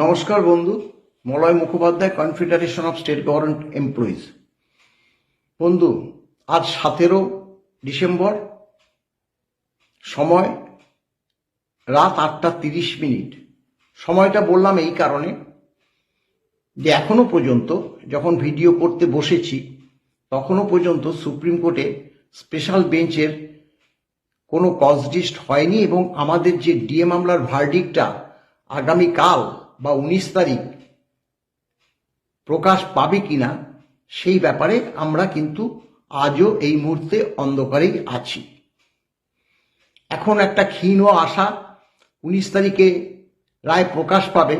নমস্কার বন্ধু, Malay Mukhopadhyay confederation of state government employees বন্ধু, আজ সতেরো ডিসেম্বর, সময় রাত আটটা তিরিশ মিনিট। সময়টা বললাম এই কারণে যে এখনও পর্যন্ত যখন ভিডিও করতে বসেছি তখনও পর্যন্ত সুপ্রিম কোর্টে স্পেশাল বেঞ্চের কোনো কজডিস্ট হয়নি এবং আমাদের যে ডিএ মামলার ভার্ডিকটা আগামীকাল বা উনিশ তারিখ প্রকাশ পাবে কিনা, সেই ব্যাপারে আমরা কিন্তু আজও এই মুহূর্তে অন্ধকারেই আছি। এখন একটা ক্ষীণ আশা, উনিশ তারিখে রায় প্রকাশ পাবে।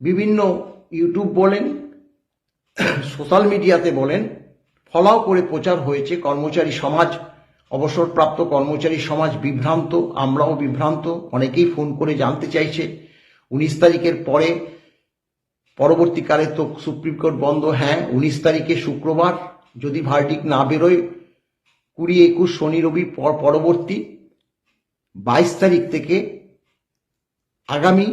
বিভিন্ন ইউটিউব বলেন, সোশ্যাল মিডিয়াতে বলেন, ফলাও করে প্রচার হয়েছে। কর্মচারী সমাজ, অবসরপ্রাপ্ত কর্মচারী সমাজ বিভ্রান্ত, আমরাও বিভ্রান্ত, অনেকেই ফোন করে জানতে চাইছে। উনিশ তারিখের পরে পরবর্তীকালে তো সুপ্রিম কোর্ট বন্ধ হ্যাঁ উনিশ তারিখে শুক্রবার যদি ভার্ডিক না বেরোয়, কুড়ি একুশ শনি রবি পর পরবর্তী বাইশ তারিখ থেকে আগামী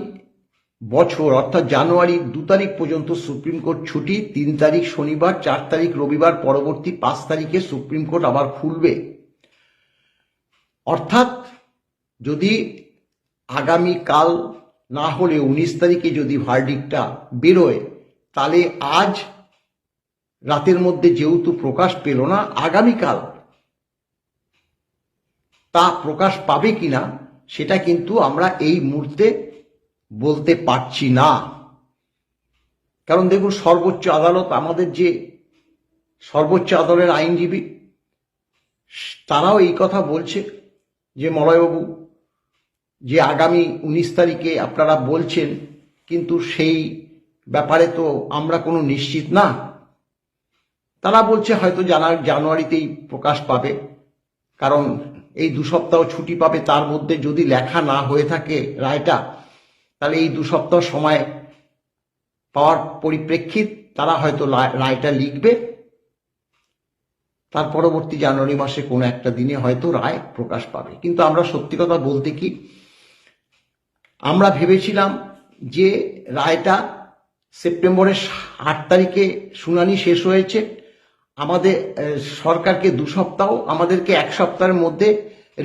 বছর, অর্থাৎ জানুয়ারি দু তারিখ পর্যন্ত সুপ্রিম কোর্ট ছুটি, তিন তারিখ শনিবার, চার তারিখ রবিবার, পরবর্তী পাঁচ তারিখে সুপ্রিম কোর্ট আবার খুলবে। অর্থাৎ যদি আগামী কাল না হলে উনিশ তারিখে যদি ভার্ডিকটা বেরোয়, তাহলে আজ রাতের মধ্যে যেহেতু প্রকাশ পেল না, আগামীকাল তা প্রকাশ পাবে কিনা, সেটা কিন্তু আমরা এই মুহূর্তে বলতে পারছি না। কারণ দেখুন, সর্বোচ্চ আদালত আমাদের যে সর্বোচ্চ আদালতের আইনজীবী, তারাও এই কথা বলছে যে মলয়বাবু যে আগামী উনিশ তারিখে আপনারা বলছেন, কিন্তু সেই ব্যাপারে তো আমরা কোনো নিশ্চিত না। তারা বলছে হয়তো জানার জানুয়ারিতেই প্রকাশ পাবে, কারণ এই দু সপ্তাহ ছুটি পাবে, তার মধ্যে যদি লেখা না হয়ে থাকে রায়টা, তাহলে এই দু সপ্তাহ সময় পাওয়ার পরিপ্রেক্ষিত তারা হয়তো রায়টা লিখবে। তার পরবর্তী জানুয়ারি মাসে কোনো একটা দিনে হয়তো রায় প্রকাশ পাবে। কিন্তু আমরা সত্যি কথা বলতে কি আমরা ভেবেছিলাম যে রায়টা সেপ্টেম্বরের আট তারিখে শুনানি শেষ হয়েছে। আমাদের সরকারকে দু সপ্তাহ, আমাদেরকে এক সপ্তাহের মধ্যে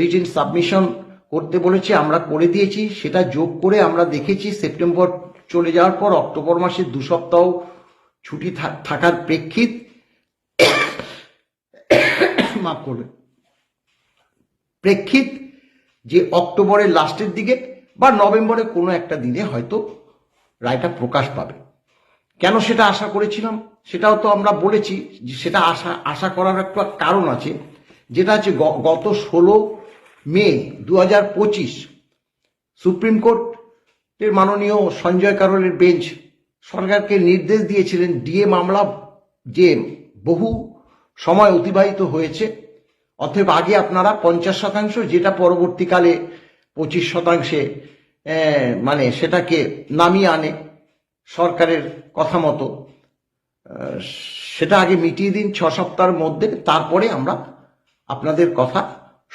রিটেন সাবমিশন করতে বলেছে, আমরা করে দিয়েছি, সেটা যোগ করে আমরা দেখেছি সেপ্টেম্বর চলে যাওয়ার পর অক্টোবর মাসে দু সপ্তাহ ছুটি থাকার প্রেক্ষিত। মাফ করবে। প্রেক্ষিত যে অক্টোবরের লাস্টের দিকে বা নভেম্বরের কোনো একটা দিনে হয়তো রায়টা প্রকাশ পাবে। কেন সেটা আশা করেছিলাম? সেটাও তো আমরা বলেছি যে সেটা আশা আশা করার একটা কারণ আছে। যেটা হচ্ছে গত ষোলো মে দু হাজার পঁচিশ সুপ্রিম কোর্টের মাননীয় সঞ্জয় কারোলের বেঞ্চ সরকারকে নির্দেশ দিয়েছিলেন ডিএ মামলা যে বহু সময় অতিবাহিত হয়েছে, অতএব আগে আপনারা পঞ্চাশ শতাংশ, যেটা পরবর্তীকালে পঁচিশ শতাংশে মানে সেটাকে নামিয়ে আনে সরকারের কথা মতো। সেটা আগে মিটিয়ে দিন, ছ সপ্তাহের মধ্যে, তারপরে আমরা আপনাদের কথা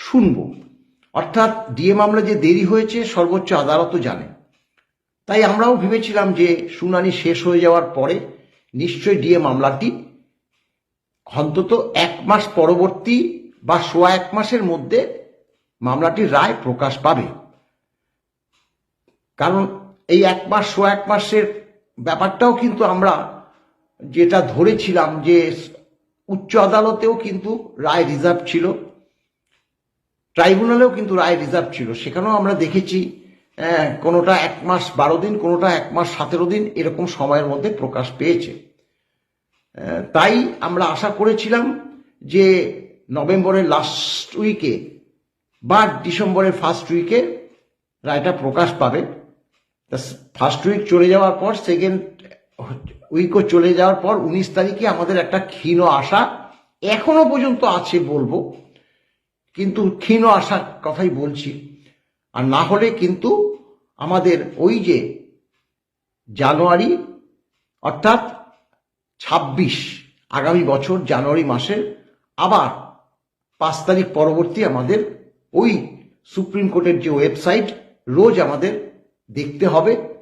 শুনব। অর্থাৎ ডিএ মামলা যে দেরি হয়েছে, সর্বোচ্চ আদালতও জানে। তাই আমরাও ভেবেছিলাম যে শুনানি শেষ হয়ে যাওয়ার পরে নিশ্চয়ই ডিএ মামলাটি অন্তত এক মাস পরবর্তী বা সোয়া এক মাসের মধ্যে মামলাটির রায় প্রকাশ পাবে। কারণ এই এক মাস, সোয়া এক মাসের ব্যাপারটাও কিন্তু আমরা যেটা ধরেছিলাম যে উচ্চ আদালতেও কিন্তু রায় রিজার্ভ ছিল, ট্রাইব্যুনালেও কিন্তু রায় রিজার্ভ ছিল। সেখানেও আমরা দেখেছি কোনোটা এক মাস বারো দিন, কোনোটা এক মাস সতেরো দিন এরকম সময়ের মধ্যে প্রকাশ পেয়েছে। তাই আমরা আশা করেছিলাম যে নভেম্বরের লাস্ট উইকে বা ডিসেম্বরের ফার্স্ট উইকে রায়টা প্রকাশ পাবে। ফার্স্ট উইক চলে যাওয়ার পর সেকেন্ড উইকও চলে যাওয়ার পর, উনিশ তারিখে আমাদের একটা ক্ষীণ আশা এখনও পর্যন্ত আছে বলব। কিন্তু ক্ষীণ আশার কথাই বলছি। আর না হলে কিন্তু আমাদের ওই যে জানুয়ারি, অর্থাৎ ছাব্বিশ, আগামী বছর জানুয়ারি মাসের আবার পাঁচ তারিখ পরবর্তী আমাদের ওই সুপ্রিম কোর্টের যে ওয়েবসাইট, রোজ আমাদের দেখতে হবে।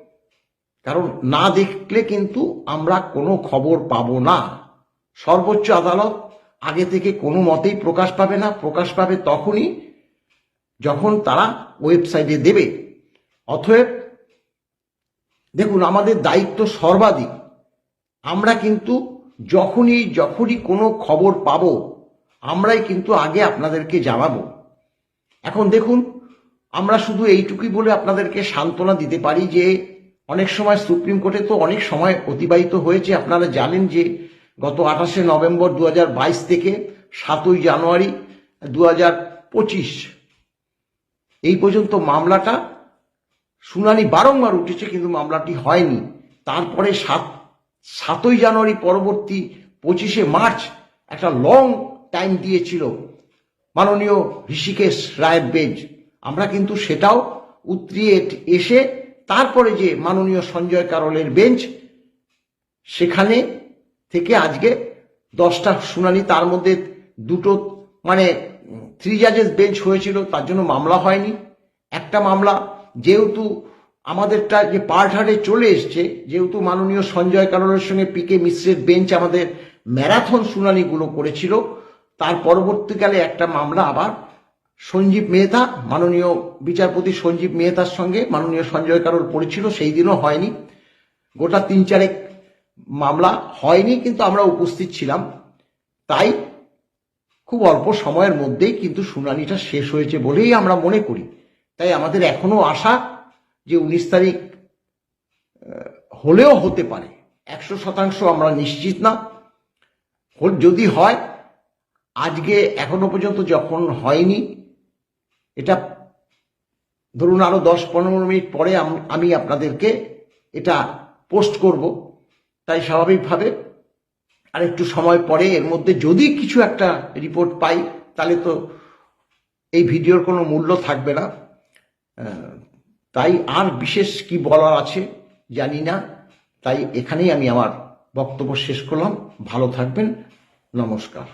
কারণ না দেখলে কিন্তু আমরা কোনো খবর পাব না। সর্বোচ্চ আদালত আগে থেকে কোনো মতেই প্রকাশ পাবে না। প্রকাশ পাবে তখনই যখন তারা ওয়েবসাইটে দেবে। অতএব, দেখুন, আমাদের দায়িত্ব সর্বাধিক। আমরা কিন্তু যখনই যখনই কোনো খবর পাবো, আমরাই কিন্তু আগে আপনাদেরকে জানাব। এখন দেখুন, আমরা শুধু এইটুকুই বলে আপনাদেরকে সান্ত্বনা দিতে পারি যে অনেক সময় সুপ্রিম কোর্টে তো অনেক সময় অতিবাহিত হয়েছে। আপনারা জানেন যে গত আঠাশে নভেম্বর দু হাজার বাইশ থেকে সাতই জানুয়ারি দু হাজার পঁচিশ এই পর্যন্ত মামলাটা শুনানি বারংবার উঠেছে কিন্তু মামলাটি হয়নি। তারপরে সাত, সাতই জানুয়ারি পরবর্তী পঁচিশে মার্চ একটা লং টাইম দিয়েছিল। মাননীয় ঋষিকেশ রায়ের বেঞ্চ আমরা কিন্তু সেটাও উতরিয়ে এসে তারপরে যে মাননীয় সঞ্জয় কারলের বেঞ্চ, সেখানে থেকে আজকে দশটা শুনানি, তার মধ্যে দুটো মানে থ্রি জাজেস বেঞ্চ হয়েছিল, তার জন্য মামলা হয়নি। একটা মামলা, যেহেতু আমাদেরটা যে পার্ট হারে চলে এসছে, যেহেতু মাননীয় সঞ্জয় কারণের সঙ্গে পিকে মিশ্রের বেঞ্চ আমাদের ম্যারাথন শুনানিগুলো করেছিল তার পরবর্তীকালে একটা মামলা আবার সঞ্জীব মেহতা, মাননীয় বিচারপতি সঞ্জীব মেহতার সঙ্গে, মাননীয় সঞ্জয় কারোর পড়েছিল সেই দিনও হয়নি। গোটা তিন চারেক মামলা হয়নি, কিন্তু আমরা উপস্থিত ছিলাম। তাই খুব অল্প সময়ের মধ্যেই কিন্তু শুনানিটা শেষ হয়েছে বলেই আমরা মনে করি। তাই আমাদের এখনও আশা যে উনিশ তারিখ হলেও হতে পারে। একশো শতাংশ আমরা নিশ্চিত না। যদি হয় আজকে এখনও পর্যন্ত যখন হয়নি, এটা ধরুন আরও দশ পনেরো মিনিট পরে আমি আপনাদেরকে এটা পোস্ট করব। তাই স্বাভাবিকভাবে আর একটু সময় পরে এর মধ্যে যদি কিছু একটা রিপোর্ট পাই, তাহলে তো এই ভিডিওর কোনো মূল্য থাকবে না। তাই আর বিশেষ কি বলার আছে জানি না। তাই এখানেই আমি আমার বক্তব্য শেষ করলাম। ভালো থাকবেন। নমস্কার।